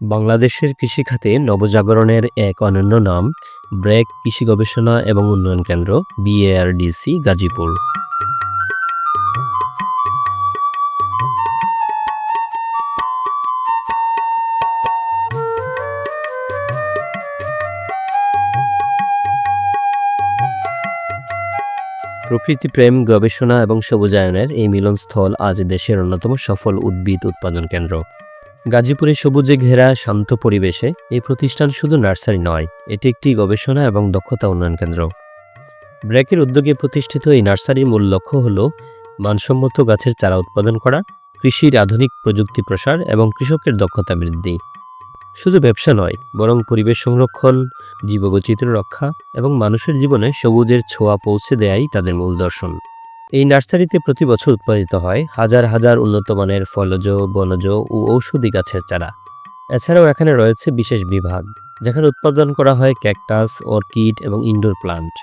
বাংলাদেশের কৃষিখাতে নবজাগরণের এক অনন্য নাম ব্র্যাক কৃষি গবেষণা এবং উন্নয়ন কেন্দ্র বিএআরডিসি গাজীপুর। প্রকৃতিপ্রেম গবেষণা এবং সবুজায়নের এই মিলনস্থল আজ দেশের অন্যতম সফল উদ্ভিদ উৎপাদন কেন্দ্র। গাজীপুরে সবুজে ঘেরা শান্ত পরিবেশে এই প্রতিষ্ঠান শুধু নার্সারি নয়, এটি একটি গবেষণা এবং দক্ষতা উন্নয়ন কেন্দ্র। ব্র্যাকের উদ্যোগে প্রতিষ্ঠিত এই নার্সারির মূল লক্ষ্য হল মানসম্মত গাছের চারা উৎপাদন করা, কৃষির আধুনিক প্রযুক্তি প্রসার এবং কৃষকের দক্ষতা বৃদ্ধি। শুধু ব্যবসা নয়, বরং পরিবেশ সংরক্ষণ, জীববৈচিত্র্য রক্ষা এবং মানুষের জীবনে সবুজের ছোঁয়া পৌঁছে দেয়াই তাদের মূল দর্শন। এই নার্সারিতে প্রতি বছর উৎপাদিত হয় হাজার হাজার উন্নত মানের ফলজ, বনজ ও ঔষধি গাছের চারা। এছাড়াও এখানে রয়েছে বিশেষ বিভাগ, যেখানে উৎপাদন করা হয় ক্যাকটাস, অর্কিড এবং ইনডোর প্লান্ট।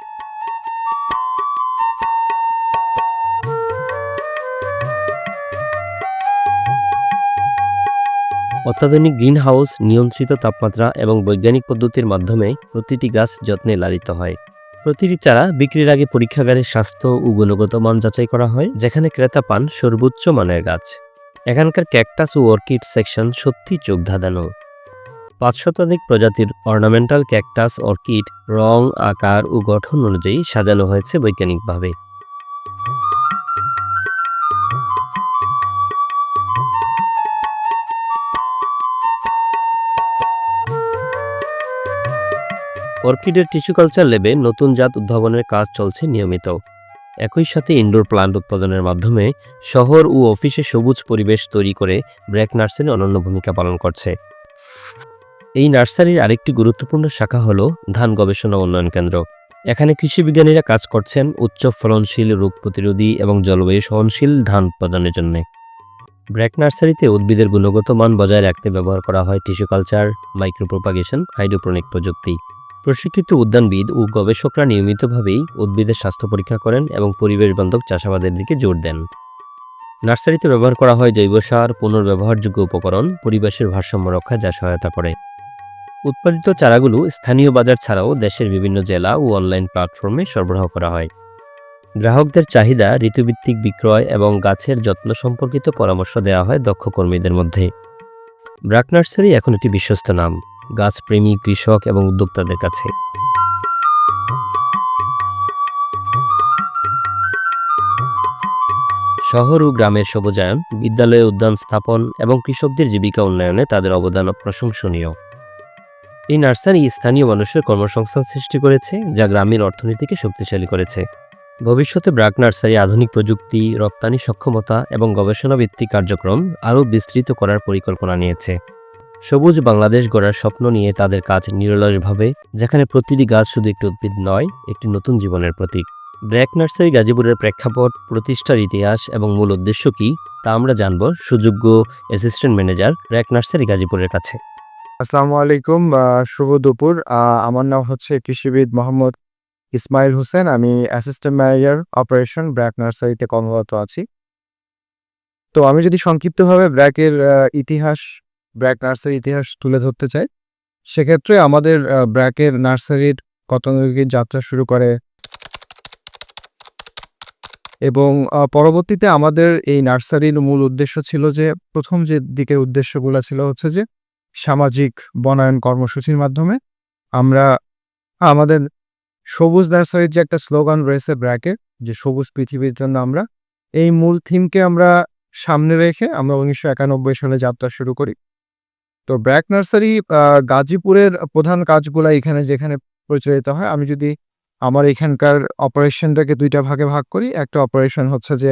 অত্যাধুনিক গ্রিনহাউস, নিয়ন্ত্রিত তাপমাত্রা এবং বৈজ্ঞানিক পদ্ধতির মাধ্যমে প্রতিটি গাছ যত্নে লালিত হয়। প্রতিটি চারা বিক্রির আগে পরীক্ষাগারে স্বাস্থ্য ও গুণগত মান যাচাই করা হয়, যেখানে ক্রেতা পান সর্বোচ্চ মানের গাছ। এখানকার ক্যাকটাস ও অর্কিড সেকশন সত্যি চোখ ধাঁধানো পাঁচ শতাধিক প্রজাতির অর্নামেন্টাল ক্যাকটাস, অর্কিড, রং, আকার ও গঠন অনুযায়ী সাজানো হয়েছে বৈজ্ঞানিকভাবে। অর্কিডের টিস্যু কালচার ল্যাবে নতুন জাত উদ্ভাবনের কাজ চলছে নিয়মিত। একই সাথে ইনডোর প্লান্ট উৎপাদনের মাধ্যমে শহর ও অফিসে সবুজ পরিবেশ তৈরি করে ব্র্যাক নার্সারি অনন্য ভূমিকা পালন করছে। এই নার্সারির আরেকটি গুরুত্বপূর্ণ শাখা হল ধান গবেষণা উন্নয়ন কেন্দ্র। এখানে কৃষি বিজ্ঞানীরা কাজ করছেন উচ্চ ফলনশীল, রোগ প্রতিরোধী এবং জলবায়ু সহনশীল ধান উৎপাদনের জন্য। ব্র্যাক নার্সারিতে উদ্ভিদের গুণগত মান বজায় রাখতে ব্যবহার করা হয় টিস্যু কালচার মাইক্রোপ্রোপাগেশন হাইড্রোপনিক প্রযুক্তি। প্রশিক্ষিত উদ্যানবিদ ও গবেষকরা নিয়মিতভাবেই উদ্ভিদের স্বাস্থ্য পরীক্ষা করেন এবং পরিবেশ বান্ধব চাষাবাদের দিকে জোর দেন। নার্সারিতে ব্যবহার করা হয় জৈব সার, পুনর্ব্যবহারযোগ্য উপকরণ, পরিবেশের ভারসাম্য রক্ষায় যা সহায়তা করে। উৎপাদিত চারাগুলো স্থানীয় বাজার ছাড়াও দেশের বিভিন্ন জেলা ও অনলাইন প্ল্যাটফর্মে সরবরাহ করা হয়। গ্রাহকদের চাহিদা, ঋতুভিত্তিক বিক্রয় এবং গাছের যত্ন সম্পর্কিত পরামর্শ দেওয়া হয় দক্ষ কর্মীদের মধ্যে। ব্রাক নার্সারি এখন একটি বিশ্বস্ত নাম। গাছপ্রেমী কৃষক এবং উদ্যোক্তাদের কাছে। শহর ও গ্রামের সবুজায়ন, বিদ্যালয়ে উদ্যান স্থাপন এবং কৃষকদের জীবিকা উন্নয়নে তাদের অবদান প্রশংসনীয়। এই নার্সারি স্থানীয় মানুষের কর্মসংস্থান সৃষ্টি করেছে, যা গ্রামীণ অর্থনীতিকে শক্তিশালী করেছে। ভবিষ্যতে ব্রাক নার্সারি আধুনিক প্রযুক্তি, রপ্তানি সক্ষমতা এবং গবেষণা ভিত্তিক কার্যক্রম আরও বিস্তৃত করার পরিকল্পনা নিয়েছে। সবুজ বাংলাদেশ গড়ার স্বপ্ন নিয়ে তাদের কাজ নিরলসভাবে, যেখানে প্রতিটি গাছ শুধু একটি উদ্ভিদ নয়, একটি নতুন জীবনের প্রতীক। ব্র্যাক নার্সারি গাজীপুরের প্রেক্ষাপট, প্রতিষ্ঠার ইতিহাস এবং মূল উদ্দেশ্য কী, তা আমরা জানব সুযোগ্য অ্যাসিস্ট্যান্ট ম্যানেজার ব্র্যাক নার্সারি গাজীপুরের কাছে। আসসালামু আলাইকুম শুভ দুপুর। আমার নাম হচ্ছে কৃষিবিদ মোহাম্মদ ইসমাইল হোসেন। আমি অ্যাসিস্ট্যান্ট ম্যানেজার অপারেশন ব্র্যাক নার্সারিতে কর্মরত আছি। তো আমি যদি সংক্ষিপ্তভাবে ব্র্যাকের ইতিহাস ব্র্যাক নার্সারি ইতিহাস তুলে ধরতে চাই। সেক্ষেত্রে আমাদের ব্র্যাকের নার্সারির গতানুগতিক যাত্রা শুরু করে এবং পরবর্তীতে আমাদের এই নার্সারির মূল উদ্দেশ্য ছিল যে, প্রথম যে দিকে উদ্দেশ্যগুলো ছিল হচ্ছে যে, সামাজিক বনায়ন কর্মসূচির মাধ্যমে আমরা, আমাদের সবুজ নার্সারির যে একটা স্লোগান রয়েছে ব্র্যাকে যে সবুজ পৃথিবীর জন্য আমরা, এই মূল থিমকে আমরা সামনে রেখে আমরা উনিশশো একানব্বই সালে যাত্রা শুরু করি। তো ব্র্যাক নার্সারি গাজীপুরের প্রধান কাজগুলো এখানে যেখানে পরিচালিত হয়, আমি যদি আমার এখানকার অপারেশনটাকে দুইটা ভাগে ভাগ করি, একটা অপারেশন হচ্ছে যে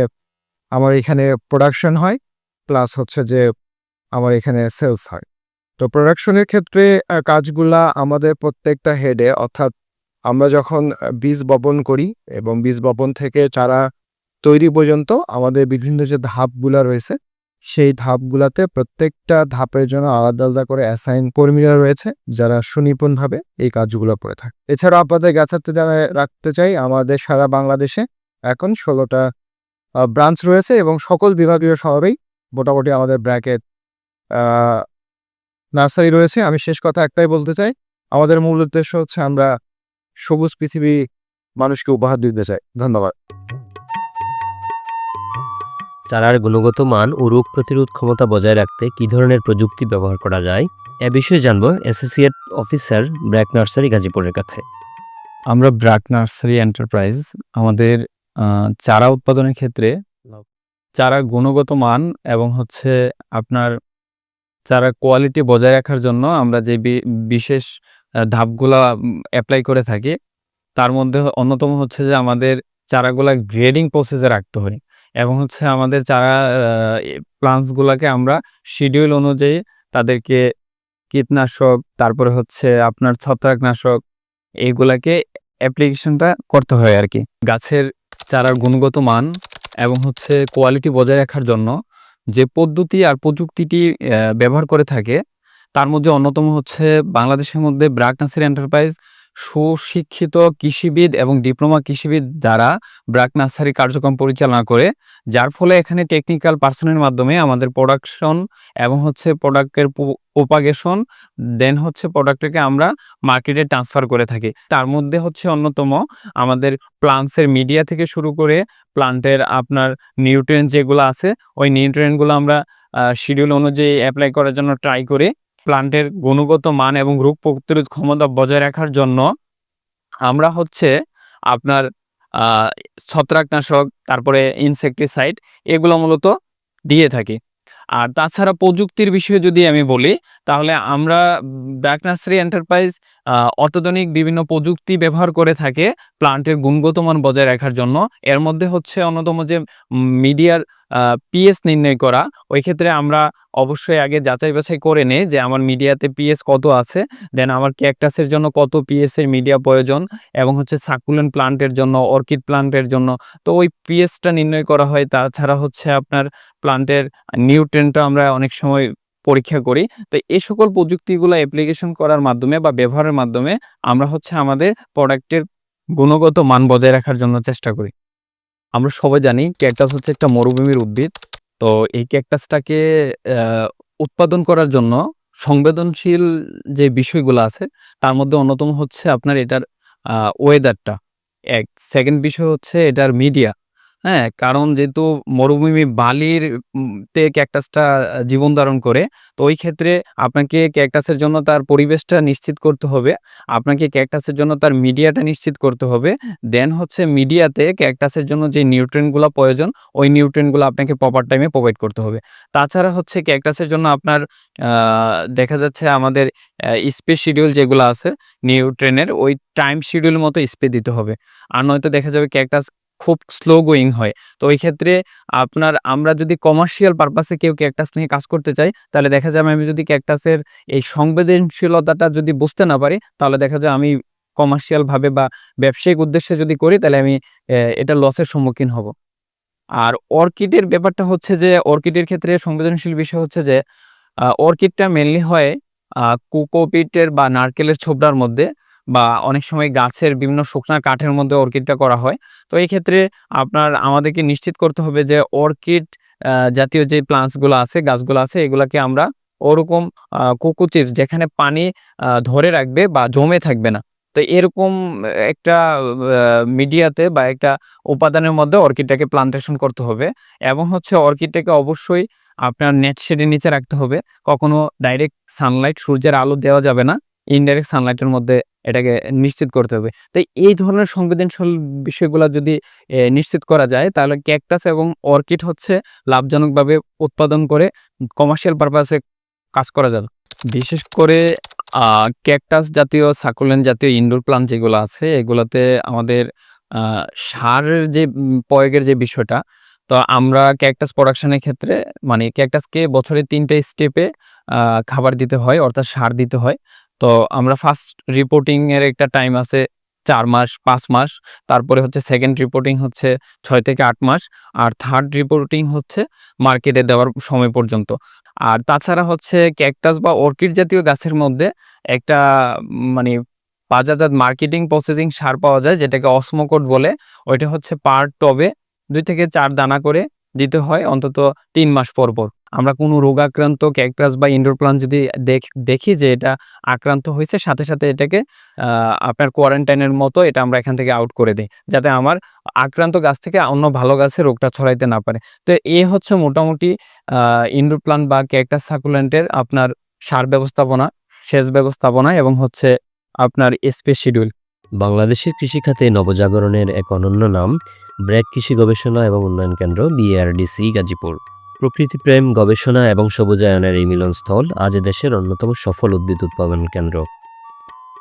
আমার এখানে প্রোডাকশন হয়, প্লাস হচ্ছে যে আমার এখানে সেলস হয়। তো প্রোডাকশনের ক্ষেত্রে কাজগুলা আমাদের প্রত্যেকটা হেডে, অর্থাৎ আমরা যখন বীজ বপন করি এবং বীজ বপন থেকে চারা তৈরি পর্যন্ত আমাদের বিভিন্ন যে ধাপগুলা রয়েছে সেই ধাপগুলাতে প্রত্যেকটা ধাপের জন্য আলাদা আলাদা করে অ্যাসাইন কর্মীরা রয়েছে, যারা সুনিপুণভাবে এই কাজগুলো করে থাকে। এছাড়া আপনাদের গাছাতে রাখতে চাই, আমাদের সারা বাংলাদেশে এখন ষোলোটা ব্রাঞ্চ রয়েছে এবং সকল বিভাগীয় শহরেই মোটামুটি আমাদের ব্র্যাকেট নার্সারি রয়েছে। আমি শেষ কথা একটাই বলতে চাই, আমাদের মূল উদ্দেশ্য হচ্ছে আমরা সবুজ পৃথিবী মানুষকে উপহার দিতে চাই। ধন্যবাদ। চারার গুণগত মান ও রোগ প্রতিরোধ ক্ষমতা বজায় রাখতে কী ধরনের প্রযুক্তি ব্যবহার করা যায়? এ বিষয়ে জানব অ্যাসোসিয়েট অফিসার ব্র্যাক নার্সারি গাজীপুরের কাছে। আমরা ব্র্যাক নার্সারি এন্টারপ্রাইজ আমাদের চারা উৎপাদনের ক্ষেত্রে চারা গুণগত মান এবং হচ্ছে আপনার চারা কোয়ালিটি বজায় রাখার জন্য আমরা যে বিশেষ ধাপগুলা অ্যাপ্লাই করে থাকি, তার মধ্যে অন্যতম হচ্ছে যে আমাদের চারাগুলা গ্রেডিং প্রসেসে রাখতে হয়। এবং হচ্ছে আমাদের চারা প্লান্টসগুলোকে আমরা শিডিউল অনুযায়ী তাদেরকে কীটনাশক, তারপরে হচ্ছে আপনার ছত্রাকনাশক এইগুলাকে অ্যাপ্লিকেশনটা করতে হয় আর কি গাছের চারার গুণগত মান এবং হচ্ছে কোয়ালিটি বজায় রাখার জন্য যে পদ্ধতি আর প্রযুক্তিটি ব্যবহার করে থাকে, তার মধ্যে অন্যতম হচ্ছে বাংলাদেশের মধ্যে ব্রাক এন্টারপ্রাইজ সুশিক্ষিত কৃষিবিদ এবং ডিপ্লোমা কৃষিবিদ দ্বারা ব্রাক নার্সারি কার্যক্রম পরিচালনা করে, যার ফলে এখানে টেকনিক্যাল পার্সনের মাধ্যমে আমাদের প্রোডাকশন এবং হচ্ছে প্রোডাক্টের প্রোপাগেশন দেন হচ্ছে প্রোডাক্টটাকে আমরা মার্কেটে ট্রান্সফার করে থাকি। তার মধ্যে হচ্ছে অন্যতম আমাদের প্লান্টসের মিডিয়া থেকে শুরু করে প্লান্টের আপনার নিউট্রিয়েন্ট যেগুলো আছে, ওই নিউট্রিয়েন্টগুলো আমরা শিডিউল অনুযায়ী অ্যাপ্লাই করার জন্য ট্রাই করি প্লান্টের গুণগত মান এবং রোগ প্রতিরোধ ক্ষমতা বজায় রাখার জন্য আমরা হচ্ছে আপনার ছত্রাকনাশক, তারপরে ইনসেকটিসাইড এগুলো মূলত দিয়ে থাকি। আর তাছাড়া প্রযুক্তির বিষয়ে যদি আমি বলি, তাহলে আমরা ব্যাক নার্সারি এন্টারপ্রাইজ অত্যাধুনিক বিভিন্ন প্রযুক্তি ব্যবহার করে থাকে প্লান্টের গুণগত মান বজায় রাখার জন্য। এর মধ্যে হচ্ছে অন্যতম যে মিডিয়ার পিএস নির্ণয় করা। ওই ক্ষেত্রে আমরা অবশ্যই আগে যাচাই বাছাই করে নেই যে আমার মিডিয়াতে পিএস কত আছে। দেন আমার ক্যাকটাসের জন্য কত পিএস এর মিডিয়া প্রয়োজন এবং হচ্ছে সাকুলেন্ট প্লান্টের জন্য অর্কিড প্লান্টের জন্য। তো ওই পিএসটা নির্ণয় করা হয়। তাছাড়া হচ্ছে আপনার প্লান্টের নিউট্রেনটা আমরা অনেক সময় পরীক্ষা করি। তো এই সকল প্রযুক্তিগুলো অ্যাপ্লিকেশন করার মাধ্যমে বা ব্যবহারের মাধ্যমে আমরা হচ্ছে আমাদের প্রোডাক্টের গুণগত মান বজায় রাখার জন্য চেষ্টা করি। আমরা সবাই জানি ক্যাকটাস হচ্ছে একটা মরুভূমির উদ্ভিদ। তো এই ক্যাকটাসটাকে উৎপাদন করার জন্য সংবেদনশীল যে বিষয়গুলো আছে, তার মধ্যে অন্যতম হচ্ছে আপনার এটার ওয়েদারটা এক সেকেন্ড বিষয় হচ্ছে এটার মিডিয়া হ্যাঁ কারণ যেহেতু মরুভূমি বালির তে ক্যাকটাসটা জীবন ধারণ করে, তো ওই ক্ষেত্রে আপনাকে ক্যাকটাসের জন্য তার পরিবেশটা নিশ্চিত করতে হবে। আপনাকে ক্যাকটাসের জন্য তার মিডিয়াটা নিশ্চিত করতে হবে। দেন হচ্ছে মিডিয়াতে ক্যাকটাসের জন্য যে নিউট্রেনগুলো প্রয়োজন, ওই নিউট্রেনগুলো আপনাকে প্রপার টাইমে প্রোভাইড করতে হবে। তাছাড়া হচ্ছে ক্যাকটাসের জন্য আপনার দেখা যাচ্ছে আমাদের স্পেস শিডিউল যেগুলো আছে নিউট্রেনের ওই টাইম শিডিউল মতো স্পে দিতে হবে। আর নয়তো দেখা যাবে ক্যাকটাস খুব স্লো গোয়িং হয়। তো ওই ক্ষেত্রে আপনার আমরা যদি কমার্শিয়াল পারপাসে কেউ ক্যাকটাস নিয়ে কাজ করতে চাই তাহলে দেখা যাবে আমি যদি ক্যাকটাসের এই সংবেদনশীলতাটা যদি বুঝতে না পারি, তাহলে দেখা যায় আমি কমার্শিয়ালভাবে বা ব্যবসায়িক উদ্দেশ্যে যদি করি, তাহলে আমি এটা লসের সম্মুখীন হব। আর অর্কিডের ব্যাপারটা হচ্ছে যে, অর্কিডের ক্ষেত্রে সংবেদনশীল বিষয় হচ্ছে যে অর্কিডটা মেনলি হয় কোকোপিটের বা নারকেলের ছোবড়ার মধ্যে। বা অনেক সময় গাছের বিভিন্ন শুকনা কাঠের মধ্যে অর্কিডটা করা হয়। তো এই ক্ষেত্রে আপনার, আমাদেরকে নিশ্চিত করতে হবে যে অর্কিড জাতীয় যে প্লান্টসগুলো আছে, গাছগুলো আছে, এগুলাকে আমরা ওরকম কুকুচির যেখানে পানি ধরে রাখবে বা জমে থাকবে না। তো এরকম একটা মিডিয়াতে বা একটা উপাদানের মধ্যে অর্কিডটাকে প্লান্টেশন করতে হবে এবং হচ্ছে অর্কিডটাকে অবশ্যই আপনার নেট শেডের নিচে রাখতে হবে। কখনো ডাইরেক্ট সানলাইট সূর্যের আলো দেওয়া যাবে না। ইনডাইরেক্ট সানলাইটের মধ্যে এটাকে নিশ্চিত করতে হবে। তাই এই ধরনের সংবেদনশীল বিষয়গুলো যদি নিশ্চিত করা যায়, তাহলে ক্যাকটাস এবং অর্কিড হচ্ছে লাভজনকভাবে উৎপাদন করে কমার্শিয়াল পারপাসে কাজ করা যাবে। বিশেষ করে ক্যাকটাস জাতীয় সাকুলেন্ট জাতীয় ইনডোর প্লান্ট যেগুলো আছে, এগুলোতে আমাদের সারের যে প্রয়োগের যে বিষয়টা, তো আমরা ক্যাকটাস প্রোডাকশনের ক্ষেত্রে মানে ক্যাকটাসকে বছরে তিনটে স্টেপে খাবার দিতে হয়, অর্থাৎ সার দিতে হয়। তো আমরা ফার্স্ট রিপোর্টিং এর একটা টাইম আছে চার মাস, পাঁচ মাস। তারপরে হচ্ছে সেকেন্ড রিপোর্টিং হচ্ছে ছয় থেকে আট মাস। আর থার্ড রিপোর্টিং হচ্ছে মার্কেটে দেওয়ার সময় পর্যন্ত। আর তাছাড়া হচ্ছে ক্যাকটাস বা অর্কিড জাতীয় গাছের মধ্যে একটা মানে বাজারজাত মার্কেটিং প্রসেসিং সার পাওয়া যায়, যেটাকে অসমোকোড বলে। ওইটা হচ্ছে পার টবে দুই থেকে চার দানা করে দিতে হয়, অন্তত তিন মাস পর পর। আমরা কোনো রোগাক্রান্ত ক্যাকটাস বা ইনডোর প্লান্ট যদি দেখ- যে এটা আক্রান্ত হয়েছে, সাথে সাথে এটাকে আপনার কোয়ারেন্টাইনের মতো এটা আমরা এখান থেকে আউট করে দিই, যাতে আমার আক্রান্ত গাছ থেকে অন্য ভালো গাছে রোগটা ছড়াইতে না পারে। তো এই হচ্ছে মোটামুটি ইনডোর প্লান্ট বা ক্যাকটাস সাকুলেন্টের আপনার সার ব্যবস্থাপনা, সেচ ব্যবস্থাপনা এবং হচ্ছে আপনার স্পেস শিডিউল বাংলাদেশের কৃষিখাতে নবজাগরণের এক অনন্য নাম, ব্র্যাক কৃষি গবেষণা এবং উন্নয়ন কেন্দ্র বিআরডিসি গাজীপুর। প্রকৃতিপ্রেম গবেষণা এবং সবুজায়নের এই মিলনস্থল আজ দেশের অন্যতম সফল উদ্ভিদ উৎপাদন কেন্দ্র।